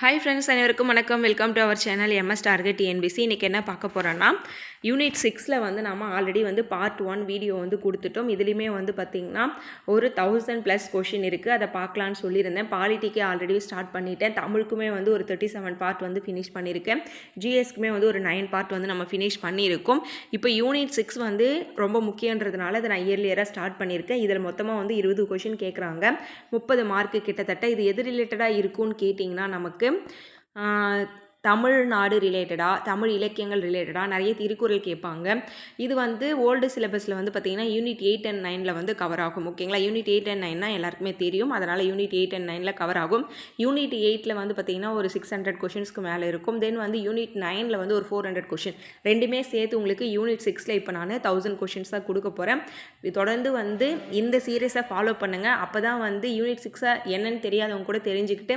Hi friends அனைவருக்கும் வணக்கம். Welcome to our channel M S target T N P C இன்றைக்கி என்ன பார்க்க போகிறோன்னா யூனிட் சிக்ஸில் வந்து நம்ம ஆல்ரெடி வந்து பார்ட் ஒன் வீடியோ வந்து கொடுத்துட்டோம். இதுலேயுமே வந்து பார்த்திங்கன்னா ஒரு தௌசண்ட் ப்ளஸ் கொஷின் இருக்குது அதை பார்க்கலான்னு சொல்லியிருந்தேன். பாலிட்டிக்கே ஆல்ரெடி ஸ்டார்ட் பண்ணிட்டேன். தமிழுக்குமே வந்து ஒரு தேர்ட்டி செவன் பார்ட் வந்து ஃபினிஷ் பண்ணியிருக்கேன். ஜிஎஸ்க்குமே வந்து ஒரு நைன் பார்ட் வந்து நம்ம ஃபினிஷ் பண்ணியிருக்கோம். இப்போ யூனிட் சிக்ஸ் வந்து ரொம்ப முக்கியன்றதுனால அதை நான் இயர்லியராக ஸ்டார்ட் பண்ணியிருக்கேன். இதில் மொத்தமாக வந்து இருபது கொஷின் கேட்குறாங்க. முப்பது மார்க்கு கிட்டத்தட்ட இது எது ரிலேட்டடாக இருக்கும்னு கேட்டிங்கன்னா நமக்கு ஆஹ், தமிழ்நாடு ரிலேட்டடாக தமிழ் இலக்கியங்கள் ரிலேட்டடாக நிறைய திருக்குறள் கேட்பாங்க. இது வந்து ஓல்டு சிலபஸில் வந்து பார்த்திங்கன்னா யூனிட் எயிட் அண்ட் நைனில் வந்து கவர் ஆகும். ஓகேங்களா? யூனிட் எயிட் அண்ட் நைன்னா எல்லாருக்குமே தெரியும். அதனால் யூனிட் எயிட் அண்ட் நைனில் கவர் ஆகும். யூனிட் எயிட்டில் வந்து பார்த்திங்கன்னா ஒரு சிக்ஸ் ஹண்ட்ரட் கொஷின்ஸ்க்கு மேலே இருக்கும். தென் வந்து யூனிட் நைனில் வந்து ஒரு ஃபோர் ஹண்ட்ரட் கொஷின் ரெண்டுமே சேர்த்து உங்களுக்கு யூனிட் சிக்ஸில் இப்போ நான் தௌசண்ட் கொஷின்ஸ் தான் கொடுக்க போகிறேன் தொடர்ந்து வந்து இந்த சீரியஸை ஃபாலோ பண்ணுங்கள் அப்போ தான் வந்து யூனிட் சிக்ஸை என்னன்னு தெரியாதவங்க கூட தெரிஞ்சுக்கிட்டு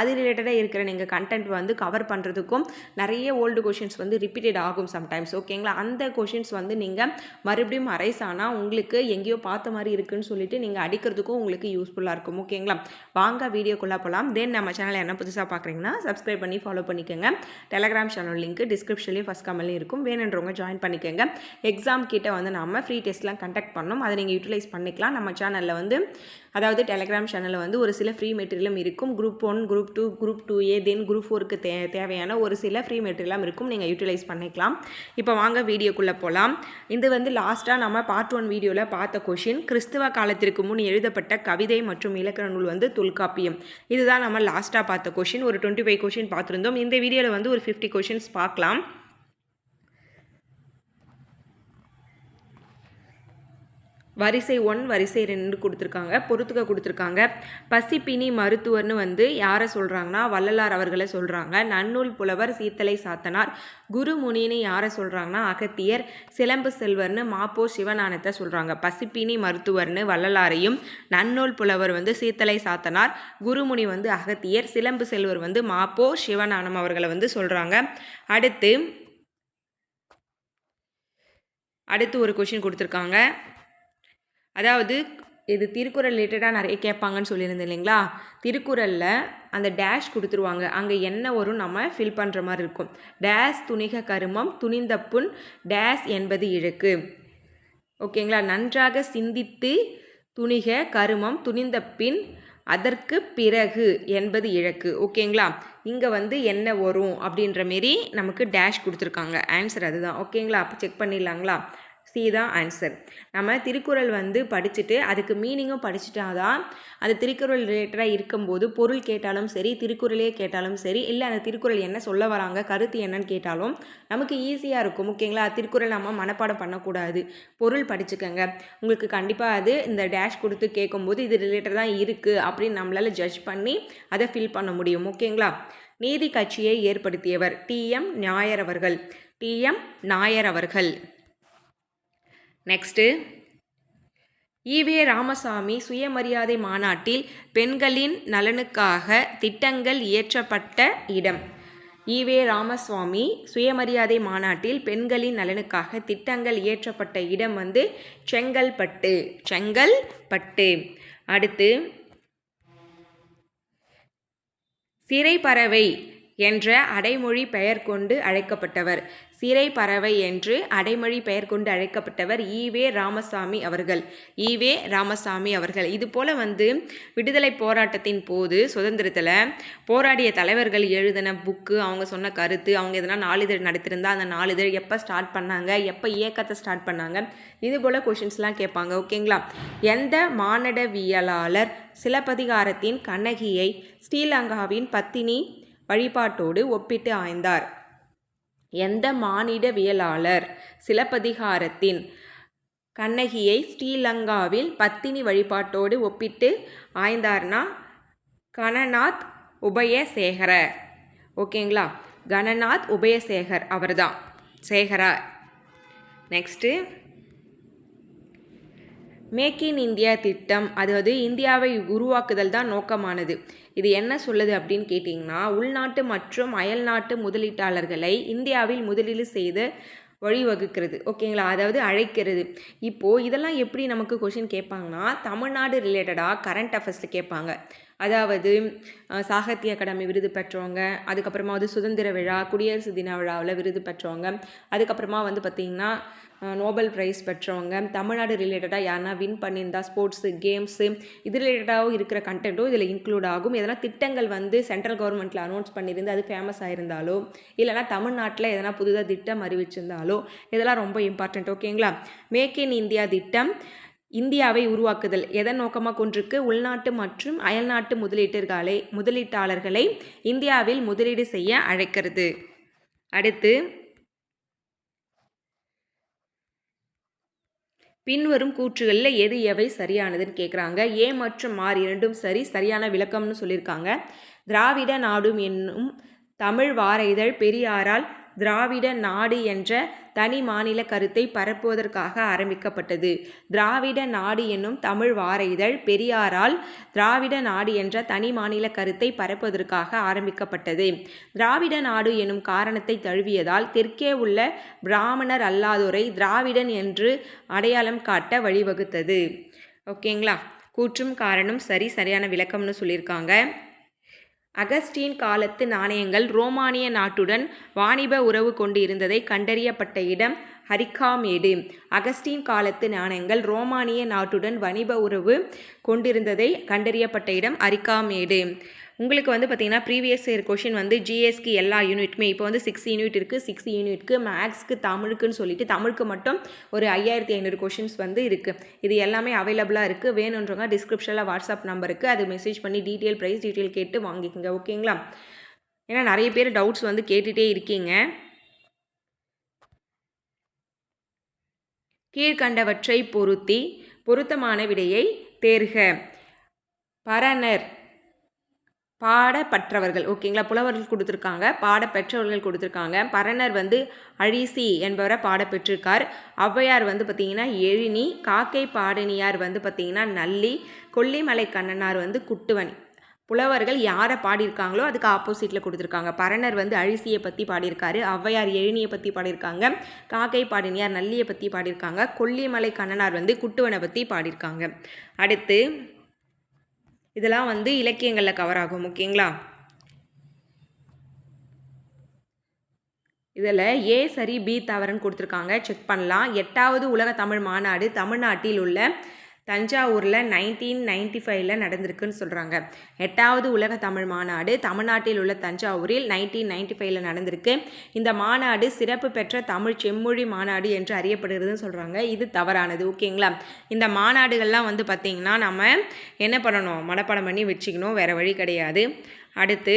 அது ரிலேட்டடாக இருக்கிற நீங்கள் கண்டென்ட் வந்து கவர் பண்ணுறதுக்கும் நிறைய ஓல்டு கொஷின்ஸ் வந்து ரிப்பீட்டட் ஆகும் சம்டைம்ஸ் ஓகேங்களா அந்த கொஷின்ஸ் வந்து நீங்கள் மறுபடியும் அரைஸ் ஆனால் உங்களுக்கு எங்கேயோ பார்த்த மாதிரி இருக்குன்னு சொல்லிட்டு நீங்கள் அடிக்கிறதுக்கும் உங்களுக்கு யூஸ்ஃபுல்லாக இருக்கும். ஓகேங்களா வாங்க வீடியோக்குள்ளே போகலாம் தென் நம்ம சேனலை என்ன புதுசாக பார்க்குறீங்கன்னா சப்ஸ்கிரைப் பண்ணி ஃபாலோ பண்ணிக்கோங்க. டெலகிராம் சேனல் லிங்க் டிஸ்கிரிப்ஷன்லேயும் ஃபஸ்ட் கமெண்ட்லேயும் இருக்கும். வேணுன்றவங்க ஜாயின் பண்ணிக்கோங்க. எக்ஸாம் கிட்ட வந்து நம்ம ஃப்ரீ டெஸ்ட்லாம் கண்டக்ட் பண்ணோம். அதை நீங்கள் யூட்டிலைஸ் பண்ணிக்கலாம். நம்ம சேனலில் வந்து அதாவது டெலகிராம் சேனலில் வந்து ஒரு சில ஃப்ரீ மெட்டீரியலும் இருக்கும். Group one group two group two A then group ஃபோருக்கு தே தேவையான ஒரு சில ஃப்ரீ மெட்டீரியலாம் இருக்கும். நீங்கள் யூட்டிலைஸ் பண்ணிக்கலாம். இப்போ வாங்க வீடியோக்குள்ளே போகலாம் இது வந்து லாஸ்ட்டாக நம்ம பார்ட் ஒன் வீடியோவில் பார்த்த கொஷின் கிறிஸ்துவ காலத்திற்கு முன் எழுதப்பட்ட கவிதை மற்றும் இலக்கண நூல் வந்து தொல்காப்பியம். இதுதான் நம்ம லாஸ்ட்டாக பார்த்த கொஷின் ஒரு டுவெண்ட்டி ஃபைவ் கொஷின் பார்த்துருந்தோம். இந்த வீடியோவில் வந்து ஒரு ஃபிஃப்டி கொஷின்ஸ் பார்க்கலாம். வரிசை ஒன் வரிசை ரெண்டு கொடுத்துருக்காங்க. பொறுத்துக்க கொடுத்துருக்காங்க. பசிப்பினி மருத்துவர்னு வந்து யாரை சொல்கிறாங்கன்னா வள்ளலார் அவர்களை சொல்கிறாங்க நன்னூல் புலவர் சீத்தலை சாத்தனார். குருமுனின்னு யாரை சொல்கிறாங்கன்னா அகத்தியர். சிலம்பு செல்வர்னு மாப்போ சிவஞானத்தை சொல்கிறாங்க பசிப்பினி மருத்துவர்னு வள்ளலாரையும். நன்னூல் புலவர் வந்து சீத்தலை சாத்தனார். குருமுனி வந்து அகத்தியர். சிலம்பு செல்வர் வந்து மாப்போ சிவஞானம் அவர்களை வந்து சொல்கிறாங்க அடுத்து அடுத்து ஒரு கொஷின் கொடுத்துருக்காங்க. அதாவது இது திருக்குறள் ரிலேட்டடாக நிறைய கேட்பாங்கன்னு சொல்லியிருந்தேன் இல்லைங்களா? திருக்குறளில் அந்த டேஷ் கொடுத்துருவாங்க. அங்கே என்ன வரும்? நம்ம ஃபில் பண்ணுற மாதிரி இருக்கும். டேஷ் துணிக கருமம் துணிந்த புண் டேஷ் என்பது இழுக்கு. ஓகேங்களா? நன்றாக சிந்தித்து துணிக கருமம் துணிந்த பின் அதற்கு பிறகு என்பது இழக்கு. ஓகேங்களா? இங்கே வந்து என்ன வரும்? அப்படின்ற மாரி நமக்கு டேஷ் கொடுத்துருக்காங்க. ஆன்சர் அதுதான். ஓகேங்களா? அப்போ செக் பண்ணிடலாங்களா? சி தான் ஆன்சர் நம்ம திருக்குறள் வந்து படிச்சுட்டு அதுக்கு மீனிங்கும் படிச்சுட்டா தான் அந்த திருக்குறள் ரிலேட்டடாக இருக்கும்போது பொருள் கேட்டாலும் சரி திருக்குறளே கேட்டாலும் சரி இல்லை அந்த திருக்குறள் என்ன சொல்ல வராங்க கருத்து என்னன்னு கேட்டாலும் நமக்கு ஈஸியாக இருக்கும் ஓகேங்களா? திருக்குறள் நம்ம மனப்பாடம் பண்ணக்கூடாது. பொருள் படிச்சுக்கோங்க. உங்களுக்கு கண்டிப்பாக அது இந்த டேஷ் கொடுத்து கேட்கும்போது இது ரிலேட்டடாக இருக்குது அப்படின்னு நம்மளால் ஜட்ஜ் பண்ணி அதை ஃபில் பண்ண முடியும் ஓகேங்களா? நீதி கட்சியை ஏற்படுத்தியவர் டிஎம் நாயர் அவர்கள். டிஎம் நாயர் அவர்கள். நெக்ஸ்ட்டு ஈவே ராமசாமி சுயமரியாதை மாநாட்டில் பெண்களின் நலனுக்காக திட்டங்கள் இயற்றப்பட்ட இடம். ஈவே ராமசுவாமி சுயமரியாதை மாநாட்டில் பெண்களின் நலனுக்காக திட்டங்கள் இயற்றப்பட்ட இடம் வந்து செங்கல்பட்டு செங்கல்பட்டு. அடுத்து சிறைப்பறவை என்ற அடைமொழி பெயர் கொண்டு அழைக்கப்பட்டவர். சிறை பறவை என்று அடைமொழி பெயர் கொண்டு அழைக்கப்பட்டவர் ஈவே ராமசாமி அவர்கள். ஈவே ராமசாமி அவர்கள். இதுபோல் வந்து விடுதலை போராட்டத்தின் போது சுதந்திரத்தில் போராடிய தலைவர்கள் எழுதின புக்கு அவங்க சொன்ன கருத்து அவங்க எதனா நாளிதழ் நடத்திருந்தா அந்த நாளிதழ் எப்போ ஸ்டார்ட் பண்ணாங்க எப்போ இயக்கத்தை ஸ்டார்ட் பண்ணாங்க இது போல் கொஷின்ஸ்லாம் கேட்பாங்க ஓகேங்களா? எந்த மானடவியலாளர் சிலப்பதிகாரத்தின் கண்ணகியை ஸ்ரீலங்காவின் பத்தினி வழிபாட்டோடு ஒப்பிட்டு ஆய்ந்தார்? எந்த மானிடவியலாளர்? சிலப்பதிகாரத்தின் கண்ணகியை ஸ்ரீலங்காவில் பத்தினி வழிபாட்டோடு ஒப்பிட்டு ஆய்ந்தார்னா கணநாத் உபயசேகர. ஓகேங்களா? கணநாத் உபயசேகர் அவர்தான் சேகரா. நெக்ஸ்ட்டு. மேக் இன் இந்தியா திட்டம் அதாவது இந்தியாவை உருவாக்குதல் தான் நோக்கமானது. இது என்ன சொல்லுது அப்படின்னு கேட்டிங்கன்னா உள்நாட்டு மற்றும் அயல்நாட்டு முதலீட்டாளர்களை இந்தியாவில் முதலீடு செய்து வழிவகுக்கிறது. ஓகேங்களா? அதாவது அழைக்கிறது. இப்போது இதெல்லாம் எப்படி நமக்கு கொஷின் கேட்பாங்கன்னா தமிழ்நாடு ரிலேட்டடாக கரண்ட் அஃபேர்ஸில் கேட்பாங்க. அதாவது சாகித்ய அகாடமி விருது பெற்றவங்க அதுக்கப்புறமா வந்து சுதந்திர விழா குடியரசு தின விழாவில் விருது பெற்றவங்க அதுக்கப்புறமா வந்து பார்த்திங்கன்னா நோபல் ப்ரைஸ் பெற்றவங்க. தமிழ்நாடு ரிலேட்டடாக யாருன்னா வின் பண்ணியிருந்தா ஸ்போர்ட்ஸு கேம்ஸு இது ரிலேட்டடாகவும் இருக்கிற கண்டென்ட்டும் இதில் இன்க்ளூட் ஆகும். எதனா திட்டங்கள் வந்து சென்ட்ரல் கவர்மெண்ட்டில் அனௌன்ஸ் பண்ணியிருந்து அது ஃபேமஸ் ஆயிருந்தாலோ இல்லைனா தமிழ்நாட்டில் எதனா புதுதாக திட்டம் அறிவிச்சிருந்தாலோ இதெல்லாம் ரொம்ப இம்பார்ட்டண்ட் ஓகேங்களா மேக் இன் இந்தியா திட்டம் இந்தியாவை உருவாக்குதல். எதன் நோக்கமாக கொண்டிருக்கு? உள்நாட்டு மற்றும் அயல்நாட்டு முதலீட்டர்களை முதலீட்டாளர்களை இந்தியாவில் முதலீடு செய்ய அழைக்கிறது. அடுத்து பின்வரும் கூற்றுகளில் எது எவை சரியானதுன்னு கேட்குறாங்க ஏ மற்றும் ஆர் இரண்டும் சரி சரியான விளக்கம்னு சொல்லியிருக்காங்க. திராவிட நாடும் என்னும் தமிழ் வார இதழ் பெரியாரால் திராவிட நாடு என்ற தனி மாநில கருத்தை பரப்புவதற்காக ஆரம்பிக்கப்பட்டது. திராவிட நாடு என்னும் தமிழ் வார இதழ் பெரியாரால் திராவிட நாடு என்ற தனி மாநில கருத்தை பரப்புவதற்காக ஆரம்பிக்கப்பட்டது. திராவிட நாடு எனும் காரணத்தை தழுவியதால் தெற்கே உள்ள பிராமணர் அல்லாதோரை திராவிடன் என்று அடையாளம் காட்ட வழிவகுத்தது. ஓகேங்களா? கூற்றும் காரணம் சரி சரியான விளக்கம்னு சொல்லியிருக்காங்க. அகஸ்டீன் காலத்து நாணயங்கள் ரோமானிய நாட்டுடன் வாணிப உறவு கொண்டு இருந்ததை கண்டறியப்பட்ட இடம் ஹரிக்காமேடு. அகஸ்டீன் காலத்து நாணயங்கள் ரோமானிய நாட்டுடன் வணிப உறவு கொண்டிருந்ததை கண்டறியப்பட்ட இடம் அரிக்காமேடு உங்களுக்கு வந்து பார்த்திங்கன்னா ப்ரீவியஸ் இயர் கொஷின் வந்து ஜிஎஸ்க்கு எல்லா யூனிட்டுமே இப்போ வந்து சிக்ஸ் யூனிட் இருக்குது சிக்ஸ் யூனிட்க்கு மேக்ஸ்க்கு தமிழுக்குன்னு சொல்லிட்டு தமிழுக்கு மட்டும் ஒரு ஐயாயிரத்தி ஐநூறு கொஷின்ஸ் வந்து இருக்குது இது எல்லாமே அவைலபிளாக இருக்குது வேணுன்றவங்க டிஸ்கிரிப்ஷனில் வாட்ஸ்அப் நம்பருக்கு அது மெசேஜ் பண்ணி டீட்டெயில் ப்ரைஸ் டீட்டெயில் கேட்டு வாங்கிக்கோங்க ஓகேங்களா ஏன்னா நிறைய பேர் டவுட்ஸ் வந்து கேட்டுகிட்டே இருக்கீங்க. கீழ்கண்டவற்றை பொருத்தி பொருத்தமான விடையை தேர்க. பரணர் பாடப்பற்றவர்கள் ஓகேங்களா? புலவர்கள் கொடுத்துருக்காங்க பாடப்பெற்றவர்கள் கொடுத்துருக்காங்க. பரணர் வந்து அழிசி என்பவரை பாடப்பெற்றிருக்கார். ஔவையார் வந்து பார்த்திங்கன்னா எழினி காக்கை பாடனியார் வந்து பார்த்திங்கன்னா நல்லி கொல்லிமலை கண்ணனார் வந்து குட்டுவன். புலவர்கள் யாரை பாடியிருக்காங்களோ அதுக்கு ஆப்போசிட்டில் கொடுத்துருக்காங்க. பரணர் வந்து அழிசியை பற்றி பாடியிருக்காரு ஔவையார் எழினியை பற்றி பாடியிருக்காங்க காக்கை பாடினியார் நல்லியை பற்றி பாடியிருக்காங்க கொல்லிமலை கண்ணனார் வந்து குட்டுவனை பற்றி பாடியிருக்காங்க. அடுத்து இதெல்லாம் வந்து இலக்கியங்களில் கவர் ஆகும் ஓகேங்களா? இதில் ஏ சரி பி தவறுன்னு கொடுத்துருக்காங்க. செக் பண்ணலாம். எட்டாவது உலக தமிழ் மாநாடு தமிழ்நாட்டில் உள்ள தஞ்சாவூரில் நைன்டீன் நைன்டி ஃபைவ்ல நடந்திருக்குன்னு சொல்கிறாங்க எட்டாவது உலக தமிழ் மாநாடு தமிழ்நாட்டில் உள்ள தஞ்சாவூரில் நைன்டீன் நைன்டி ஃபைவ்ல நடந்திருக்கு. இந்த மாநாடு சிறப்பு பெற்ற தமிழ் செம்மொழி மாநாடு என்று அறியப்படுகிறதுன்னு சொல்கிறாங்க இது தவறானது ஓகேங்களா? இந்த மாநாடுகள்லாம் வந்து பார்த்திங்கன்னா நம்ம என்ன பண்ணணும்? மனப்பாடம் பண்ணி வச்சுக்கணும் வேறு வழி கிடையாது. அடுத்து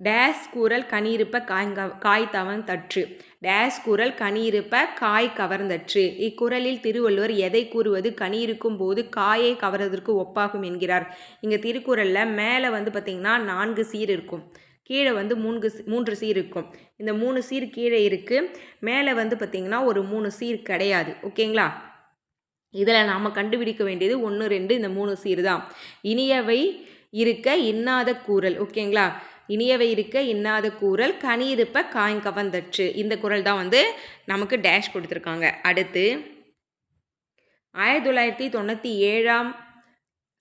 டேஸ் கூறல் கனியிருப்ப காய் காய் தவந்தற்று டேஸ் கூறல் கனியிருப்ப காய் கவர்ந்தற்று. இக்குறளில் திருவள்ளுவர் எதை கூறுவது? கனியிருக்கும் போது காயை கவர்வதற்கு ஒப்பாகும் என்கிறார். இங்கே திருக்குறளில் மேலே வந்து பார்த்திங்கன்னா நான்கு சீர் இருக்கும். கீழே வந்து மூன்று மூன்று சீர் இருக்கும். இந்த மூணு சீர் கீழே இருக்குது மேலே வந்து பார்த்திங்கன்னா ஒரு மூணு சீர் கிடையாது. ஓகேங்களா? இதில் நாம் கண்டுபிடிக்க வேண்டியது ஒன்று ரெண்டு இந்த மூணு சீர் தான். இனியவை இருக்க இன்னாத கூறல். ஓகேங்களா? இனியவை இருக்க இன்னாத கூறல் கனி இருப்ப காய்கவந்தற்று இந்த குரல் தான் வந்து நமக்கு டேஷ் கொடுத்துருக்காங்க. அடுத்து ஆயிரத்தி தொள்ளாயிரத்தி தொண்ணூற்றி ஏழாம்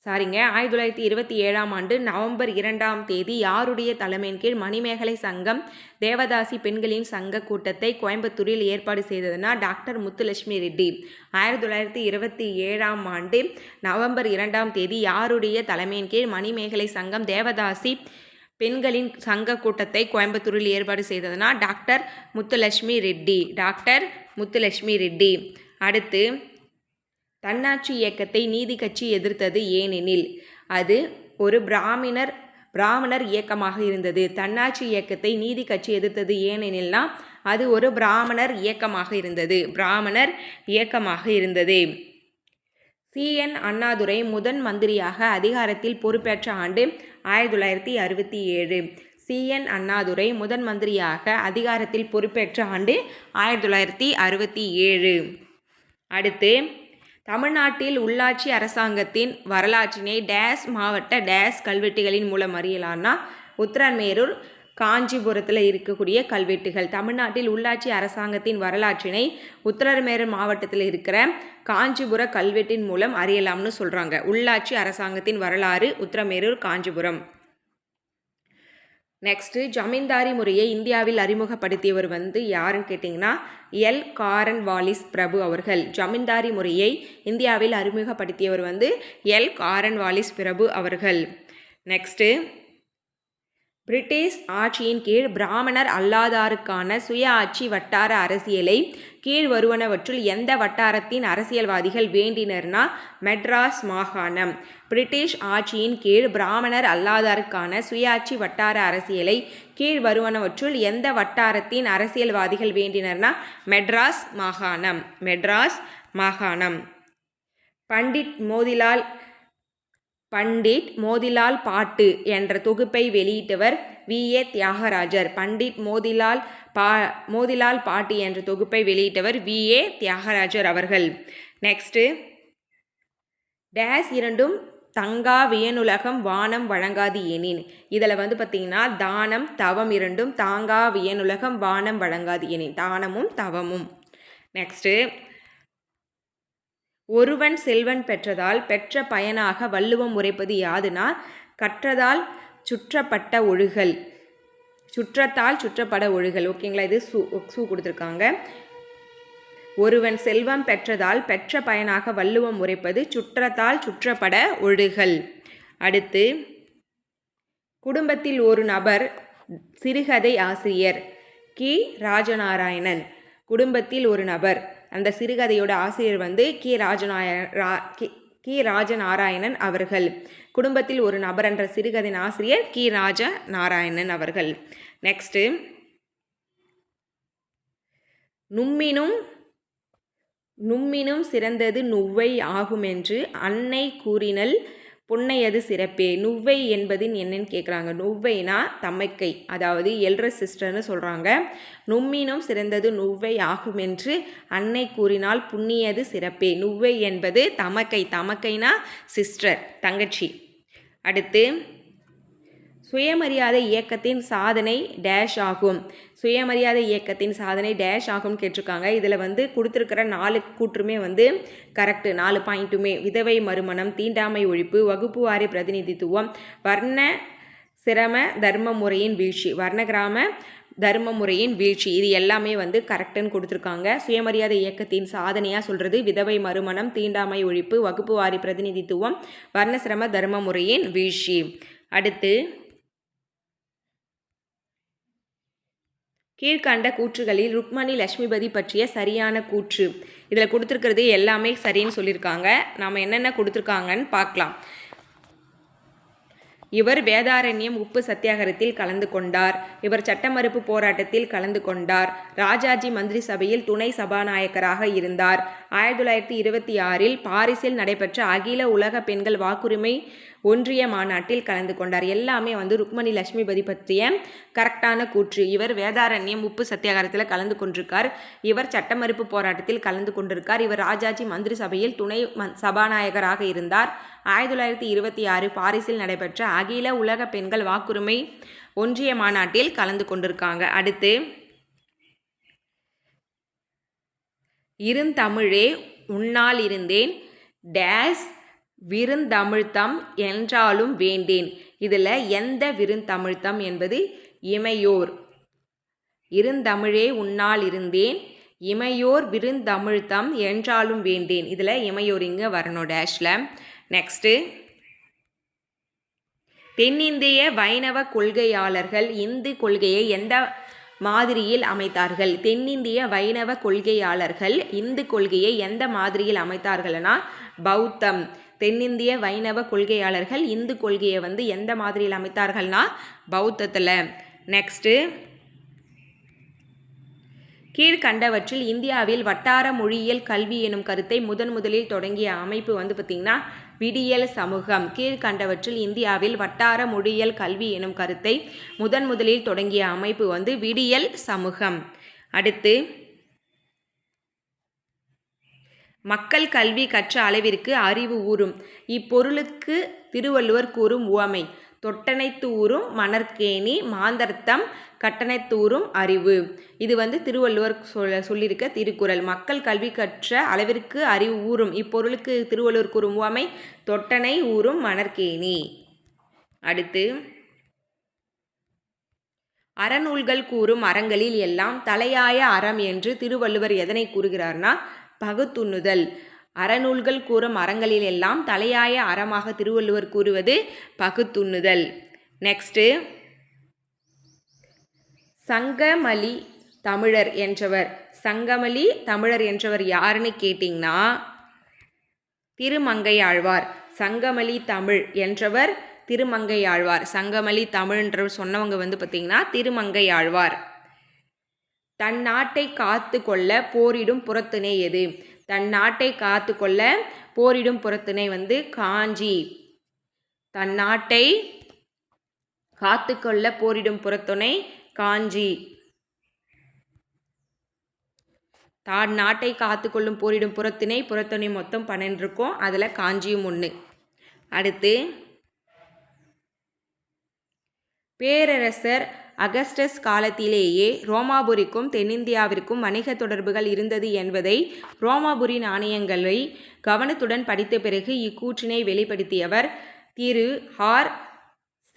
சாரிங்க ஆயிரத்தி தொள்ளாயிரத்தி இருபத்தி ஏழாம் ஆண்டு நவம்பர் இரண்டாம் தேதி யாருடைய தலைமையின் கீழ் மணிமேகலை சங்கம் தேவதாசி பெண்களின் சங்க கூட்டத்தை கோயம்புத்தூரில் ஏற்பாடு செய்ததுன்னா டாக்டர் முத்துலட்சுமி ரெட்டி. ஆயிரத்தி தொள்ளாயிரத்தி இருபத்தி ஏழாம் ஆண்டு நவம்பர் இரண்டாம் தேதி யாருடைய தலைமையின் கீழ் மணிமேகலை சங்கம் தேவதாசி பெண்களின் சங்க கூட்டத்தை கோயம்புத்தூரில் ஏற்பாடு செய்ததுனா டாக்டர் முத்துலட்சுமி ரெட்டி. டாக்டர் முத்துலட்சுமி ரெட்டி. அடுத்து தன்னாட்சி இயக்கத்தை நீதி கட்சி எதிர்த்தது ஏனெனில் அது ஒரு பிராமணர் பிராமணர் இயக்கமாக இருந்தது. தன்னாட்சி இயக்கத்தை நீதி கட்சி எதிர்த்தது ஏனெனில்னா அது ஒரு பிராமணர் இயக்கமாக இருந்தது. பிராமணர் இயக்கமாக இருந்தது. சிஎன் அண்ணாதுரை முதன் மந்திரியாக அதிகாரத்தில் பொறுப்பேற்ற ஆண்டு ஆயிரத்தி தொள்ளாயிரத்தி அறுபத்தி ஏழு. சிஎன் அண்ணாதுரை முதன் மந்திரியாக அதிகாரத்தில் பொறுப்பேற்ற ஆண்டு ஆயிரத்தி தொள்ளாயிரத்தி அறுபத்தி ஏழு. அடுத்து தமிழ்நாட்டில் உள்ளாட்சி அரசாங்கத்தின் வரலாற்றினை டேஸ் மாவட்ட டேஸ் கல்வெட்டுகளின் மூலம் அறியலான்னா உத்திரமேரூர் காஞ்சிபுரத்தில் இருக்கக்கூடிய கல்வெட்டுகள். தமிழ்நாட்டில் உள்ளாட்சி அரசாங்கத்தின் வரலாற்றினை உத்தரமேறு மாவட்டத்தில் இருக்கிற காஞ்சிபுர கல்வெட்டின் மூலம் அறியலாம்னு சொல்கிறாங்க உள்ளாட்சி அரசாங்கத்தின் வரலாறு உத்தரமேரூர் காஞ்சிபுரம். நெக்ஸ்ட்டு ஜமீன்தாரி முறையை இந்தியாவில் அறிமுகப்படுத்தியவர் வந்து யாருன்னு கேட்டிங்கன்னா எல். காரன் வாலிஸ் பிரபு அவர்கள். ஜமீன்தாரி முறையை இந்தியாவில் அறிமுகப்படுத்தியவர் வந்து எல். காரன் வாலிஸ் பிரபு அவர்கள். நெக்ஸ்ட்டு பிரிட்டிஷ் ஆட்சியின் கீழ் பிராமணர் அல்லாதாருக்கான சுய ஆட்சி வட்டார அரசியலை கீழ் வருவனவற்றுள் எந்த வட்டாரத்தின் அரசியல்வாதிகள் வேண்டினர்னா மெட்ராஸ் மாகாணம். பிரிட்டிஷ் ஆட்சியின் கீழ் பிராமணர் அல்லாதாருக்கான சுயாட்சி வட்டார அரசியலை கீழ் வருவனவற்றுள் எந்த வட்டாரத்தின் அரசியல்வாதிகள் வேண்டினர்னா மெட்ராஸ் மாகாணம். மெட்ராஸ் மாகாணம். பண்டிட் மோதிலால் பண்டிட் மோதிலால் பாட்டு என்ற தொகுப்பை வெளியிட்டவர் வி. ஏ. தியாகராஜர். பண்டிட் மோதிலால் பா மோதிலால் பாட்டு என்ற தொகுப்பை வெளியிட்டவர் வி. ஏ. தியாகராஜர் அவர்கள். நெக்ஸ்ட்டு டேஸ் இரண்டும் தங்கா வியனுலகம் வானம் வழங்காது எனின். இதில் வந்து பார்த்திங்கன்னா தானம் தவம் இரண்டும் தாங்கா வியனுலகம் வானம் வழங்காது எனின். தானமும் தவமும். நெக்ஸ்ட்டு ஒருவன் செல்வன் பெற்றதால் பெற்ற பயனாக வள்ளுவம் உரைப்பது யாதுனா கற்றதால் சுற்றப்பட்ட ஒழுகல். சுற்றத்தால் சுற்றப்பட ஒழுகல். ஓகேங்களா இது சூ சூ கொடுத்துருக்காங்க. ஒருவன் செல்வம் பெற்றதால் பெற்ற பயனாக வள்ளுவம் உரைப்பது சுற்றத்தால் சுற்றப்பட ஒழுகல். அடுத்து குடும்பத்தில் ஒரு நபர் சிறுகதை ஆசிரியர் கி. ராஜநாராயணன். குடும்பத்தில் ஒரு நபர் அந்த சிறுகதையோட ஆசிரியர் வந்து கே ராஜநாய ரா கே கி ராஜநாராயணன் அவர்கள். குடும்பத்தில் ஒரு நபர் என்ற சிறுகதையின் ஆசிரியர் கி ராஜ நாராயணன் அவர்கள். நெக்ஸ்ட்டு நும்மினும் நும்மினும் சிறந்தது நுவ்வை ஆகுமென்று அன்னை கூறினல் புன்னையது சிறப்பே. நுவ்வை என்பதின் என்னன்னு கேட்குறாங்க நுவ்வைனா தமைக்கை. அதாவது எல்ற சிஸ்டர்னு சொல்கிறாங்க நும்மினும் சிறந்தது நுவ்வை ஆகுமென்று அன்னை கூறினால் புண்ணியது சிறப்பே. நுவ்வை என்பது தமக்கை. தமக்கைனா சிஸ்டர் தங்கச்சி. அடுத்து சுயமரியாதை இயக்கத்தின் சாதனை டேஷ் ஆகும். சுயமரியாதை இயக்கத்தின் சாதனை டேஷ் ஆகும்னு கேட்டிருக்காங்க. இதில் வந்து கொடுத்துருக்கிற நாலு கூற்றுமே வந்து கரெக்டு நாலு பாயிண்ட்டுமே. விதவை மறுமணம் தீண்டாமை ஒழிப்பு வகுப்பு வாரி பிரதிநிதித்துவம் வர்ண சிரம தர்ம முறையின் வீழ்ச்சி வர்ண கிராம தர்ம முறையின் வீழ்ச்சி. இது எல்லாமே வந்து கரெக்டுன்னு கொடுத்துருக்காங்க. சுயமரியாதை இயக்கத்தின் சாதனையாக சொல்கிறது விதவை மறுமணம் தீண்டாமை ஒழிப்பு வகுப்பு வாரி பிரதிநிதித்துவம் வர்ணசிரம தர்ம முறையின் வீழ்ச்சி. அடுத்து கீழ்கண்ட கூற்றுகளில் ருக்மணி லக்ஷ்மிபதி பற்றிய சரியான கூற்று. இதில் கொடுத்துருக்கிறது எல்லாமே சரின்னு சொல்லியிருக்காங்க. நாம் என்னென்ன கொடுத்துருக்காங்கன்னு பார்க்கலாம். இவர் வேதாரண்யம் உப்பு சத்தியாகிரத்தில் கலந்து கொண்டார். இவர் சட்டமறுப்பு போராட்டத்தில் கலந்து கொண்டார். ராஜாஜி மந்திரி சபையில் துணை சபாநாயகராக இருந்தார். ஆயிரத்தி தொள்ளாயிரத்தி இருபத்தி ஆறில் பாரிஸில் நடைபெற்ற அகில உலக பெண்கள் வாக்குரிமை ஒன்றிய மாநாட்டில் கலந்து கொண்டார். எல்லாமே வந்து ருக்மணி லட்சுமிபதி பற்றிய கரெக்டான கூற்று. இவர் வேதாரண்யம் உப்பு சத்தியாகாரத்தில் கலந்து கொண்டிருக்கார். இவர் சட்ட மறுப்பு போராட்டத்தில் கலந்து கொண்டிருக்கார். இவர் ராஜாஜி மந்திரி சபையில் துணை சபாநாயகராக இருந்தார். ஆயிரத்தி தொள்ளாயிரத்தி இருபத்தி ஆறு பாரிஸில் நடைபெற்ற அகில உலக பெண்கள் வாக்குரிமை ஒன்றிய மாநாட்டில் கலந்து கொண்டிருக்காங்க. அடுத்து இருந்தமிழே உன்னால் இருந்தேன். டேஸ் விருந்தமிழ்த்தம் என்றாலும் வேண்டேன். இதில் எந்த விருந்தமிழ்த்தம் என்பது இமையோர். இருந்தமிழே உன்னால் இருந்தேன். இமையோர் விருந்தமிழ்த்தம் என்றாலும் வேண்டேன். இதில் இமையோர் இங்கே வரணும் டேஷில். நெக்ஸ்ட்டு தென்னிந்திய வைணவ கொள்கையாளர்கள் இந்து கொள்கையை எந்த மாதிரியில் அமைத்தார்கள்? தென்னிந்திய வைணவ கொள்கையாளர்கள் இந்து கொள்கையை எந்த மாதிரியில் அமைத்தார்கள்னா பௌத்தம். தென்னிந்திய வைணவ கொள்கையாளர்கள் இந்து கொள்கையை வந்து எந்த மாதிரியில் அமைத்தார்கள்னா பௌத்தத்தில். நெக்ஸ்ட்டு கீழ்கண்டவற்றில் இந்தியாவில் வட்டார மொழியியல் கல்வி எனும் கருத்தை முதன் முதலில் தொடங்கிய அமைப்பு வந்து பார்த்திங்கன்னா விடியல் சமூகம். கீழ்கண்டவற்றில் இந்தியாவில் வட்டார மொழியியல் கல்வி எனும் கருத்தை முதன் முதலில் தொடங்கிய அமைப்பு வந்து விடியல் சமூகம். அடுத்து மக்கள் கல்வி கற்ற அளவிற்கு அறிவு ஊறும். இப்பொருளுக்கு திருவள்ளுவர் கூறும் உவமை தொட்டனைத்து ஊறும் மணற்கேணி மாந்தர்த்தம் கட்டணைத்தூரும் அறிவு இது வந்து திருவள்ளுவர் சொல்ல சொல்லியிருக்க திருக்குறள். மக்கள் கல்வி கற்ற அளவிற்கு அறிவு ஊறும். இப்பொருளுக்கு திருவள்ளுவர் கூறும் உவமை தொட்டனை ஊறும் மணற்கேணி அடுத்து அறநூல்கள் கூறும் அறங்களில் எல்லாம் தலையாய அறம் என்று திருவள்ளுவர் எதனை கூறுகிறார்னா பகுத்துண்ணுதல். அறநூல்கள் கூறும் அறங்களில் எல்லாம் தலையாய அறமாக திருவள்ளுவர் கூறுவது பகுத்துண்ணுதல். நெக்ஸ்ட்டு சங்கமலி தமிழர் என்றவர். சங்கமலி தமிழர் என்றவர் யாருன்னு கேட்டிங்கன்னா திருமங்கையாழ்வார். சங்கமலி தமிழ் என்றவர் திருமங்கையாழ்வார். சங்கமலி தமிழ்ன்ற சொன்னவங்க வந்து பார்த்திங்கன்னா திருமங்கையாழ்வார். தன் நாட்டை காத்து கொள்ள போரிடும் புறத்துணை எது? தன் நாட்டை காத்து கொள்ள போரிடும் புறத்தினை வந்து காஞ்சி. தன் நாட்டை காத்து கொள்ள போரிடும் புறத்துணை காஞ்சி. தான் நாட்டை காத்து கொள்ளும் போரிடும் புறத்தினை புறத்துணை மொத்தம் பன்னெண்டு இருக்கும் அதில் காஞ்சியும் ஒன்று அடுத்து பேரரசர் அகஸ்டஸ் காலத்திலேயே ரோமாபுரிக்கும் தென்னிந்தியாவிற்கும் வணிக தொடர்புகள் இருந்தது என்பதை ரோமாபுரி நாணயங்களை கவனத்துடன் படித்த பிறகு இக்கூற்றினை வெளிப்படுத்தியவர் திரு ஹார்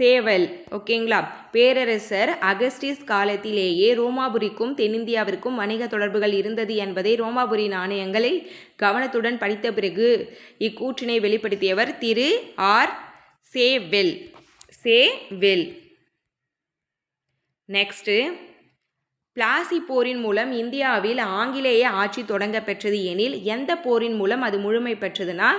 சேவல். ஓகேங்களா? பேரரசர் அகஸ்டிஸ் காலத்திலேயே ரோமாபுரிக்கும் தென்னிந்தியாவிற்கும் வணிக தொடர்புகள் இருந்தது என்பதை ரோமாபுரி நாணயங்களை கவனத்துடன் படித்த பிறகு இக்கூற்றினை வெளிப்படுத்தியவர் Thiru R. Sewell. Sewell. Next Plassey போரின் மூலம் இந்தியாவில் ஆங்கிலேய ஆட்சி தொடங்க பெற்றது எனில் எந்த போரின் மூலம் அது முழுமை பெற்றதுன்னா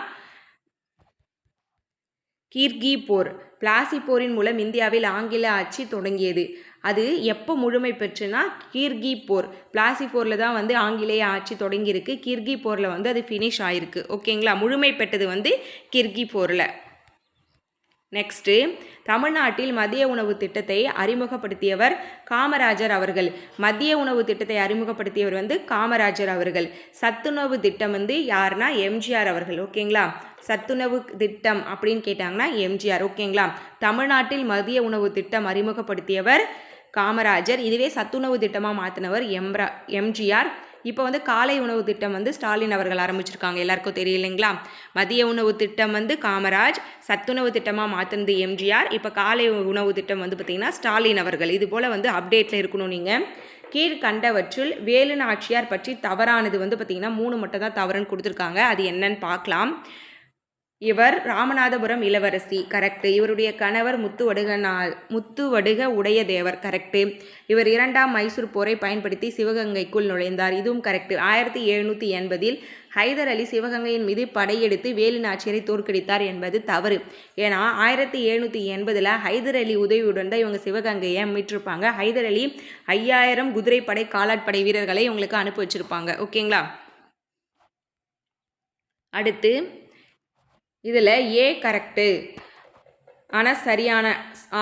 கீர்கி போர். பிளாசி போரின் மூலம் இந்தியாவில் ஆங்கில ஆட்சி தொடங்கியது. அது எப்போ முழுமை பெற்றுனா? கீர்கி போர். பிளாசி போரில் தான் வந்து ஆங்கிலேய ஆட்சி தொடங்கியிருக்கு. கிர்கி போரில் வந்து அது ஃபினிஷ் ஆயிருக்கு. ஓகேங்களா முழுமை பெற்றது வந்து கிர்கி போரில். நெக்ஸ்ட்டு தமிழ்நாட்டில் மதிய உணவு திட்டத்தை அறிமுகப்படுத்தியவர் காமராஜர் அவர்கள். மதிய உணவு திட்டத்தை அறிமுகப்படுத்தியவர் வந்து காமராஜர் அவர்கள். சத்துணவு திட்டம் வந்து யாருன்னா எம்ஜிஆர் அவர்கள். ஓகேங்களா சத்துணவு திட்டம் அப்படின்னு கேட்டாங்கன்னா எம்ஜிஆர். ஓகேங்களா தமிழ்நாட்டில் மதிய உணவு திட்டம் அறிமுகப்படுத்தியவர் காமராஜர். இதுவே சத்துணவு திட்டமாக மாற்றினவர் எம்ரா எம்ஜிஆர். இப்போ வந்து காலை உணவு திட்டம் வந்து ஸ்டாலின் அவர்கள் ஆரம்பிச்சிருக்காங்க. எல்லாருக்கும் தெரியலைங்களா? மதிய உணவு திட்டம் வந்து காமராஜ் சத்துணவு திட்டமாக மாற்றினது எம்ஜிஆர். இப்போ காலை உணவு திட்டம் வந்து பார்த்திங்கன்னா ஸ்டாலின் அவர்கள். இது போல் வந்து அப்டேட்டில் இருக்கணும் நீங்கள் கீழ்கண்டவற்றில் வேலு நாச்சியார் பற்றி தவறானது வந்து பார்த்திங்கன்னா மூணு மட்டும் தான் தவறுன்னு கொடுத்துருக்காங்க. அது என்னன்னு பார்க்கலாம். இவர் ராமநாதபுரம் இளவரசி கரெக்டு இவருடைய கணவர் முத்துவடுகனால் முத்துவடுக உடைய தேவர் கரெக்டு இவர் இரண்டாம் மைசூர் போரை பயன்படுத்தி சிவகங்கைக்குள் நுழைந்தார். இதுவும் கரெக்டு ஆயிரத்தி எழுநூற்றி எண்பதில் ஹைதர் அலி சிவகங்கையின் மீது படையெடுத்து வேலு நாச்சியரை தோற்கடித்தார் என்பது தவறு. ஏன்னா ஆயிரத்தி எழுநூற்றி எண்பதில் ஹைதர் அலி உதவியுடன் தான் இவங்க சிவகங்கையை மீட்டிருப்பாங்க. ஹைதர் அலி ஐயாயிரம் குதிரைப்படை காலாட்படை வீரர்களை இவங்களுக்கு அனுப்பி வச்சுருப்பாங்க. ஓகேங்களா அடுத்து இதில் ஏ கரெக்டு ஆனால் சரியான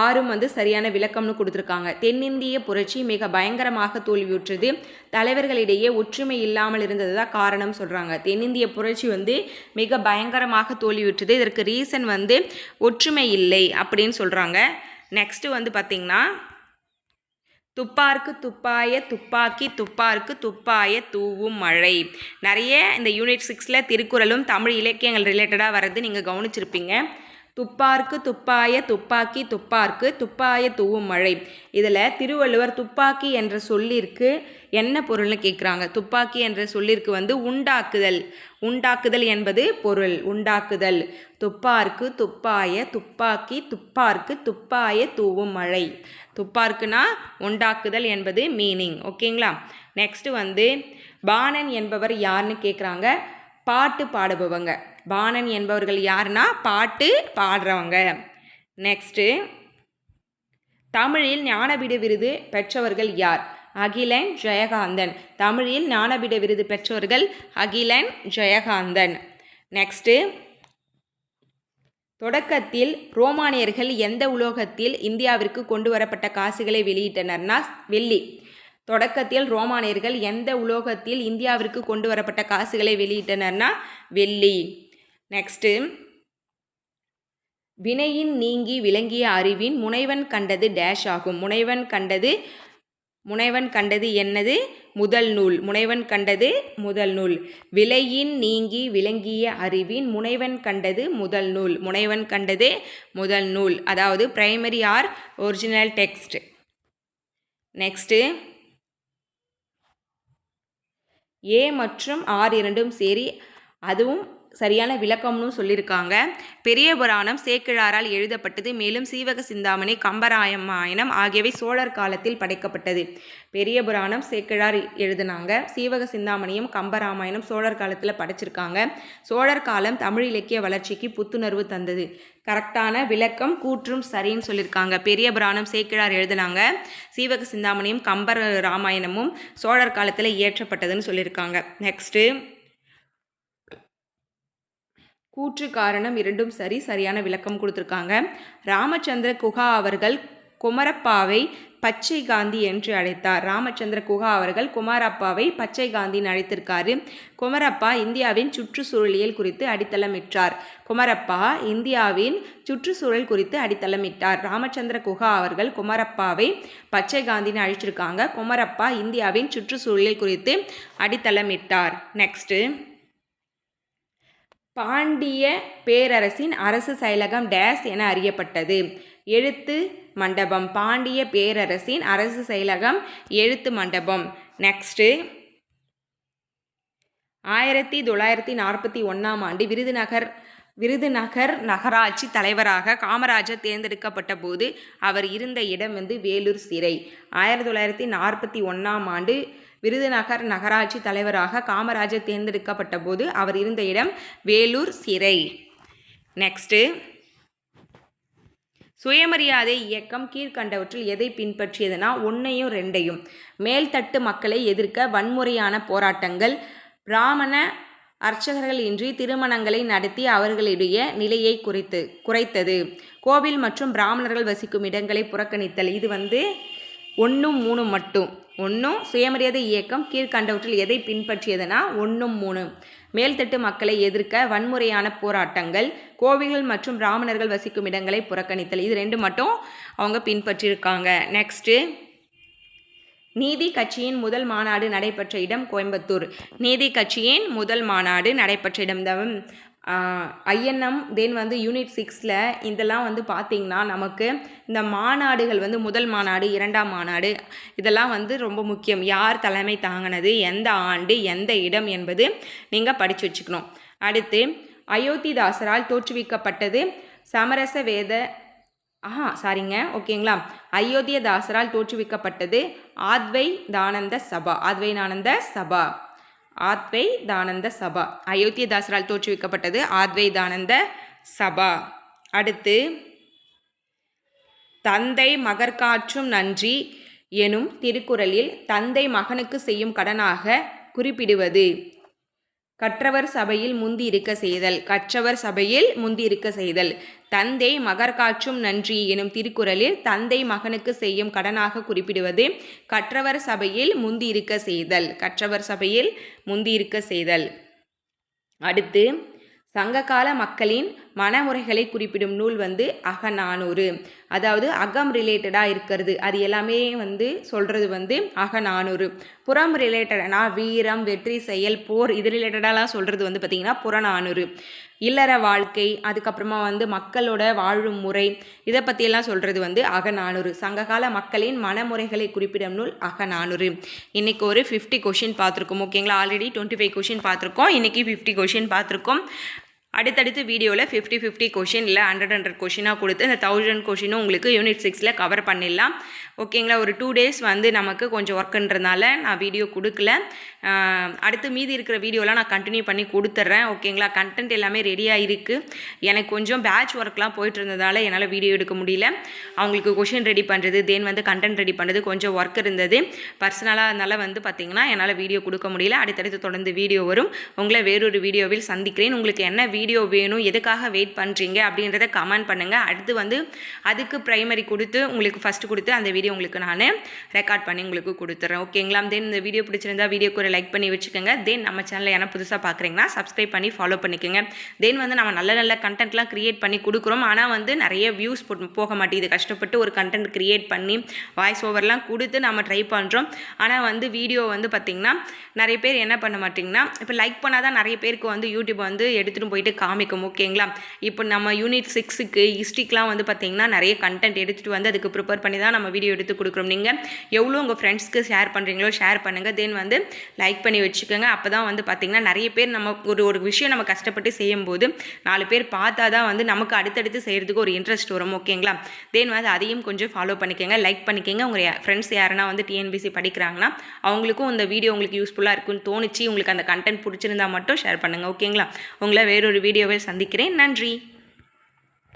ஆறும் வந்து சரியான விளக்கம்னு கொடுத்துருக்காங்க. தென்னிந்திய புரட்சி மிக பயங்கரமாக தோல்வியுற்றது. தலைவர்களிடையே ஒற்றுமை இல்லாமல் இருந்தது தான் காரணம் சொல்கிறாங்க தென்னிந்திய புரட்சி வந்து மிக பயங்கரமாக தோல்வியுற்றது. இதற்கு ரீசன் வந்து ஒற்றுமை இல்லை அப்படின்னு சொல்கிறாங்க நெக்ஸ்ட்டு வந்து பார்த்திங்கன்னா துப்பார்க்கு துப்பாய துப்பாக்கி துப்பார்க்கு துப்பாய தூவும் மழை. நிறைய இந்த யூனிட் சிக்ஸில் திருக்குறளும் தமிழ் இலக்கியங்கள் ரிலேட்டடாக வர்றது நீங்கள் கவனிச்சிருப்பீங்க. துப்பார்க்கு துப்பாய துப்பாக்கி துப்பார்க்கு துப்பாய தூவும் மழை. இதில் திருவள்ளுவர் துப்பாக்கி என்ற சொல்லிற்கு என்ன பொருள்னு கேட்குறாங்க துப்பாக்கி என்ற சொல்லிற்கு வந்து உண்டாக்குதல். உண்டாக்குதல் என்பது பொருள். உண்டாக்குதல். துப்பார்க்கு துப்பாய துப்பாக்கி துப்பார்க்கு துப்பாய தூவும் மழை. துப்பார்க்குனா உண்டாக்குதல் என்பது மீனிங் ஓகேங்களா நெக்ஸ்ட்டு வந்து பாணன் என்பவர் யாருன்னு கேட்குறாங்க பாட்டு பாடுபவங்க. பாணன் என்பவர்கள் யாருன்னா பாட்டு பாடுறவங்க. நெக்ஸ்ட்டு தமிழில் ஞானபீட விருது பெற்றவர்கள் யார்? அகிலன் ஜெயகாந்தன். தமிழில் ஞானபீட விருது பெற்றவர்கள் அகிலன் ஜெயகாந்தன். நெக்ஸ்ட்டு தொடக்கத்தில் ரோமானியர்கள் எந்த உலோகத்தில் இந்தியாவிற்கு கொண்டு வரப்பட்ட காசுகளை வெளியிட்டனர்னா வெள்ளி. தொடக்கத்தில் ரோமானியர்கள் எந்த உலோகத்தில் இந்தியாவிற்கு கொண்டு வரப்பட்ட காசுகளை வெளியிட்டனர்னா வெள்ளி. நெக்ஸ்ட்டு வினையின் நீங்கி விளங்கிய அறிவின் முனைவன் கண்டது டேஷ் ஆகும். முனைவன் கண்டது முனைவன் கண்டது என்னது? முதல் நூல். முனைவன் கண்டது முதல் நூல். விலையின் நீங்கி விளங்கிய அறிவின் முனைவன் கண்டது முதல் நூல். முனைவன் கண்டது முதல் நூல். அதாவது primary or original text next A மற்றும் ஆர் இரண்டும் சரி அதுவும் சரியான விளக்கம்னு சொல்லியிருக்காங்க. பெரிய புராணம் சேக்கிழாரால் எழுதப்பட்டது. மேலும் சீவக சிந்தாமணி கம்பராயமாயனம் ஆகியவை சோழர் காலத்தில் படைக்கப்பட்டது. பெரிய புராணம் சேக்கிழார் எழுதினாங்க. சீவக சிந்தாமணியும் கம்பராமாயணம் சோழர் காலத்தில் படைச்சிருக்காங்க. சோழர் காலம் தமிழ் இலக்கிய வளர்ச்சிக்கு புத்துணர்வு தந்தது. கரெக்டான விளக்கம் கூற்றும் சரின்னு சொல்லியிருக்காங்க. பெரிய புராணம் சேக்கிழார் எழுதினாங்க. சீவக சிந்தாமணியும் கம்பர் ராமாயணமும் சோழர் காலத்தில் இயற்றப்பட்டதுன்னு சொல்லியிருக்காங்க. நெக்ஸ்ட்டு. கூற்று காரணம் இரண்டும் சரி சரியான விளக்கம் கொடுத்துருக்காங்க. ராமச்சந்திர குஹா அவர்கள் குமரப்பாவை பச்சை காந்தி என்று அழைத்தார். ராமச்சந்திர குஹா அவர்கள் குமாரப்பாவை பச்சை காந்தின்னு அழைத்திருக்காரு. குமரப்பா இந்தியாவின் சுற்றுச்சூழலியல் குறித்து அடித்தளமிட்டார். குமரப்பா இந்தியாவின் சுற்றுச்சூழல் குறித்து அடித்தளமிட்டார். ராமச்சந்திர குஹா அவர்கள் குமரப்பாவை பச்சை காந்தின்னு அழைச்சிருக்காங்க. குமரப்பா இந்தியாவின் சுற்றுச்சூழலியல் குறித்து அடித்தளமிட்டார். நெக்ஸ்ட்டு பாண்டிய பேரரசின் அரசு செயலகம் டேஸ் என அறியப்பட்டது. எழுத்து மண்டபம். பாண்டிய பேரரசின் அரசு செயலகம் எழுத்து மண்டபம். நெக்ஸ்ட்டு. ஆயிரத்தி தொள்ளாயிரத்தி நாற்பத்தி ஒன்றாம் ஆண்டு விருதுநகர் விருதுநகர் நகராட்சி தலைவராக காமராஜர் தேர்ந்தெடுக்கப்பட்ட போது அவர் இருந்த இடம் வந்து வேலூர் சிறை. ஆயிரத்தி தொள்ளாயிரத்தி நாற்பத்தி ஒன்றாம் ஆண்டு விருதுநகர் நகராட்சி தலைவராக காமராஜர் தேர்ந்தெடுக்கப்பட்ட போது அவர் இருந்த இடம் வேலூர் சிறை. நெக்ஸ்ட்டு சுயமரியாதை இயக்கம் கீழ்கண்டவற்றில் எதை பின்பற்றியதுனா ஒன்றையும் ரெண்டையும். மேல்தட்டு மக்களை எதிர்க்க வன்முறையான போராட்டங்கள் பிராமண அர்ச்சகர்கள் இன்றி திருமணங்களை நடத்தி அவர்களுடைய நிலையை குறித்து குறைத்தது. கோவில் மற்றும் பிராமணர்கள் வசிக்கும் இடங்களை புறக்கணித்தல். இது வந்து ஒன்றும் மூணு மட்டும். ஒன்றும் சுயமரியாதை இயக்கம் கீழ்கண்டவற்றில் எதை பின்பற்றியதுனா ஒன்றும் மூணு. மேல்தட்டு மக்களை எதிர்க்க வன்முறையான போராட்டங்கள் கோவில்கள் மற்றும் பிராமணர்கள் வசிக்கும் இடங்களை புறக்கணித்தல் இது ரெண்டு மட்டும் அவங்க பின்பற்றியிருக்காங்க நெக்ஸ்ட்டு நீதி கட்சியின் முதல் மாநாடு நடைபெற்ற இடம் கோயம்புத்தூர். நீதி கட்சியின் முதல் மாநாடு நடைபெற்ற இடம் தான் ஐஎன்எம் தென் வந்து யூனிட் சிக்ஸில் இதெல்லாம் வந்து பார்த்திங்கன்னா நமக்கு இந்த மாநாடுகள் வந்து முதல் மாநாடு இரண்டாம் மாநாடு இதெல்லாம் வந்து ரொம்ப முக்கியம். யார் தலைமை தாங்கினது எந்த ஆண்டு எந்த இடம் என்பது நீங்கள் படித்து வச்சுக்கணும். அடுத்து அயோத்திதாசரால் தோற்றுவிக்கப்பட்டது சமரச வேத ஆஹா சாரிங்க ஓகேங்களா? அயோத்தியதாசரால் தோற்றுவிக்கப்பட்டது ஆத்வை தானந்த சபா ஆத்வைதானந்த சபா. ஆத்வை தானந்த சபா. அயோத்தியதாசரால் தோற்றுவிக்கப்பட்டது ஆத்வை தானந்த சபா. அடுத்து தந்தை மகற்காற்றும் நன்றி எனும் திருக்குறளில் தந்தை மகனுக்கு செய்யும் கடனாக குறிப்பிடுவது. கற்றவர் சபையில் முந்தி இருக்க செய்தல் கற்றவர் சபையில் முந்தி இருக்க செய்தல். தந்தை மகர் காற்றும் நன்றி எனும் திருக்குறளில் தந்தை மகனுக்கு செய்யும் கடனாக குறிப்பிடுவது கற்றவர் சபையில் முந்தி இருக்க செய்தல் கற்றவர் சபையில் முந்தியிருக்க செய்தல். அடுத்து சங்ககால மக்களின் மனமுறைகளை குறிப்பிடும் நூல் வந்து அகநானூறு. அதாவது அகம் ரிலேட்டடாக இருக்கிறது. அது எல்லாமே வந்து சொல்கிறது வந்து அகநானூறு. புறம் ரிலேட்டடானா வீரம் வெற்றி செயல் போர் இது ரிலேட்டடாலாம் சொல்கிறது வந்து பார்த்திங்கன்னா புறநானூறு. இல்லற வாழ்க்கை அதுக்கப்புறமா வந்து மக்களோட வாழும் முறை இதை பற்றியெல்லாம் சொல்கிறது வந்து அகநானூறு. சங்ககால மக்களின் மனமுறைகளை குறிப்பிடும் நூல் அகநானூறு. இன்றைக்கி ஒரு ஃபிஃப்டி கொஷின் பார்த்துருக்கோம் ஓகேங்களா ஆல்ரெடி டுவெண்ட்டி ஃபைவ் கொஷின் பார்த்துருக்கோம் இன்றைக்கி ஃபிஃப்டி கொஷின் பார்த்துருக்கோம். அடுத்தடுத்து வீடியோவில் ஃபிஃப்டி ஃபிஃப்டி கொஷின் இல்லை ஹண்ட்ரட் ஹண்ட்ரட் கொஷினாக கொடுத்து இந்த தௌசண்ட் கொஷினும் உங்களுக்கு யூனிட் சிக்ஸில் கவர் பண்ணிடலாம். ஓகேங்களா? ஒரு டூ டேஸ் வந்து நமக்கு கொஞ்சம் ஒர்க்குன்றதுனால நான் வீடியோ கொடுக்கல. அடுத்து மீதி இருக்கிற வீடியோலாம் நான் கண்டினியூ பண்ணி கொடுத்துட்றேன் ஓகேங்களா? கண்டென்ட் எல்லாமே ரெடியாக இருக்குது எனக்கு கொஞ்சம் பேட்ச் ஒர்க்லாம் போயிட்டு இருந்ததால் என்னால் வீடியோ எடுக்க முடியல. அவங்களுக்கு கொஷின் ரெடி பண்ணுறது தென் வந்து கண்டென்ட் ரெடி பண்ணுறது கொஞ்சம் ஒர்க் இருந்தது. பர்சனலாக அதனால் வந்து பார்த்திங்கன்னா என்னால் வீடியோ கொடுக்க முடியல. அடுத்தடுத்து தொடர்ந்து வீடியோ வரும். உங்களை வேறொரு வீடியோவில் சந்திக்கிறேன். உங்களுக்கு என்ன வீடியோ வேணும் எதுக்காக வெயிட் பண்ணுறீங்க அப்படின்றத கமெண்ட் பண்ணுங்கள் அடுத்து வந்து அதுக்கு ப்ரைமரி கொடுத்து உங்களுக்கு ஃபஸ்ட்டு கொடுத்து அந்த வீடியோ உங்களுக்கு நான் ரெக்கார்ட் பண்ணி உங்களுக்கு கொடுத்துட்றேன் ஓகேங்களா தென் இந்த வீடியோ பிடிச்சிருந்தா வீடியோக்கு ஒரு லைக் பண்ணி வச்சுக்கோங்க. தென் நம்ம சேனலில் ஏன்னா புதுசாக பார்க்குறீங்கன்னா சப்ஸ்கிரைப் பண்ணி ஃபாலோ பண்ணிக்கோங்க. தென் வந்து நம்ம நல்ல நல்ல கண்டென்ட்லாம் க்ரியேட் பண்ணி கொடுக்குறோம். ஆனால் வந்து நிறைய வியூஸ் போக மாட்டேங்குது. கஷ்டப்பட்டு ஒரு கண்டென்ட் க்ரியேட் பண்ணி வாய்ஸ் ஓவர்லாம் கொடுத்து நம்ம ட்ரை பண்ணுறோம் ஆனால் வந்து வீடியோ வந்து பார்த்திங்கன்னா நிறைய பேர் என்ன பண்ண மாட்டிங்கன்னா இப்போ லைக் பண்ணால் தான் நிறைய பேருக்கு வந்து யூடியூப் வந்து எடுத்துகிட்டு போயிட்டு காமிக்கும். ஓகேங்களா இப்போ நம்ம யூனிட் சிக்ஸுக்கு ஹிஸ்ட்ரிக்கெலாம் வந்து பார்த்திங்கன்னா நிறைய கண்டென்ட் எடுத்துகிட்டு வந்து அதுக்கு ப்ரிப்பேர் பண்ணி தான் நம்ம வீடியோ வீடியோ எடுத்து கொடுக்குறோம். நீங்கள் எவ்வளோ உங்கள் ஃப்ரெண்ட்ஸ்க்கு ஷேர் பண்ணுறீங்களோ ஷேர் பண்ணுங்கள் தென் வந்து லைக் பண்ணி வச்சுக்கோங்க. அப்போ தான் வந்து பார்த்திங்கன்னா நிறைய பேர் நம்ம ஒரு ஒரு விஷயம் நம்ம கஷ்டப்பட்டு செய்யும்போது நாலு பேர் பார்த்தா தான் வந்து நமக்கு அடுத்தடுத்து செய்கிறதுக்கு ஒரு இன்ட்ரெஸ்ட் வரும். ஓகேங்களா தென் வந்து அதையும் கொஞ்சம் ஃபாலோ பண்ணிக்கோங்க. லைக் பண்ணிக்கோங்க. உங்கள் ஃப்ரெண்ட்ஸ் யாருன்னா வந்து டிஎன்பிசி படிக்கிறாங்கன்னா அவங்களுக்கும் இந்த வீடியோ உங்களுக்கு யூஸ்ஃபுல்லாக இருக்குன்னு தோணுச்சு. உங்களுக்கு அந்த கண்டென்ட் பிடிச்சிருந்தா மட்டும் ஷேர் பண்ணுங்கள் ஓகேங்களா உங்களை வேறொரு வீடியோவில் சந்திக்கிறேன். நன்றி.